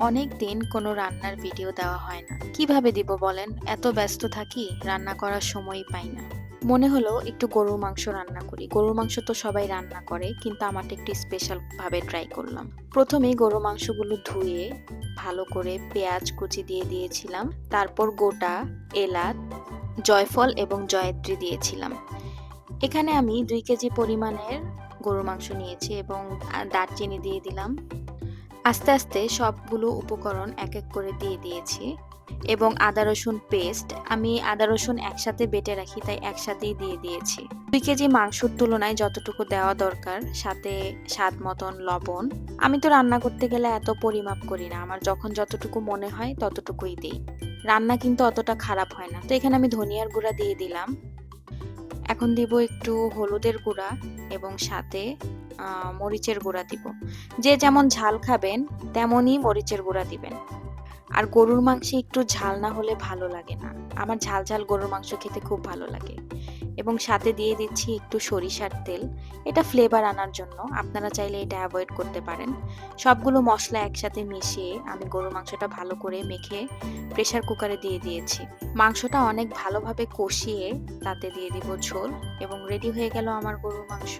অনেক দিন কোনো রান্নার ভিডিও দেওয়া হয় না। কীভাবে দিব বলেন? এত ব্যস্ত থাকি, রান্না করার সময়ই পাই না। মনে হলো একটু গরুর মাংস রান্না করি। গরুর মাংস তো সবাই রান্না করে, কিন্তু আমারটা একটু স্পেশাল ভাবে ট্রাই করলাম। প্রথমে গরুর মাংসগুলো ধুয়ে, ভালো করে পেঁয়াজ কুচি দিয়ে দিয়েছিলাম। তারপর গোটা, এলাচ, জয়ফল এবং জয়ত্রী দিয়েছিলাম। এখানে আমি দুই কেজি পরিমাণের গরুর মাংস নিয়েছি এবং দারচিনি দিয়ে দিলাম। আস্তে আস্তে সবগুলো উপকরণ এক এক করে দিয়ে দিয়েছি এবং আদা, রসুন পেস্ট আমি আদা, রসুন একসাথে বেটে রাখি, তাই একসাথেই দিয়ে দিয়েছি। দুই কেজি মাংসর তুলনায় যতটুকু দেওয়া দরকার, সাথে স্বাদ মতন লবণ। আমি তো রান্না করতে গেলে এত পরিমাপ করি না, আমার যখন যতটুকু মনে হয় ততটুকুই দিই। রান্না কিন্তু অতটা খারাপ হয় না। তো এখানে আমি ধনিয়ার গুঁড়া দিয়ে দিলাম। এখন দিব একটু হলুদের গুঁড়া এবং সাথে মরিচের গুঁড়া দিব। যে যেমন ঝাল খাবেন, তেমনই মরিচের গুঁড়া দিবেন। আর গরুর মাংসে একটু ঝাল না হলে ভালো লাগে না। আমার ঝাল ঝাল গরুর মাংস খেতে খুব ভালো লাগে। এবং সাথে দিয়ে দিচ্ছি একটু সরিষার তেল। এটা ফ্লেভার আনার জন্য। আপনারা চাইলে এটা অ্যাভয়েড করতে পারেন। সবগুলো মশলা একসাথে মিশিয়ে আমি গরুর মাংসটা ভালো করে মেখে প্রেশার কুকারে দিয়ে দিয়েছি। মাংসটা অনেক ভালোভাবে কষিয়ে তাতে দিয়ে দিব ঝোল এবং রেডি হয়ে গেল আমার গরুর মাংস।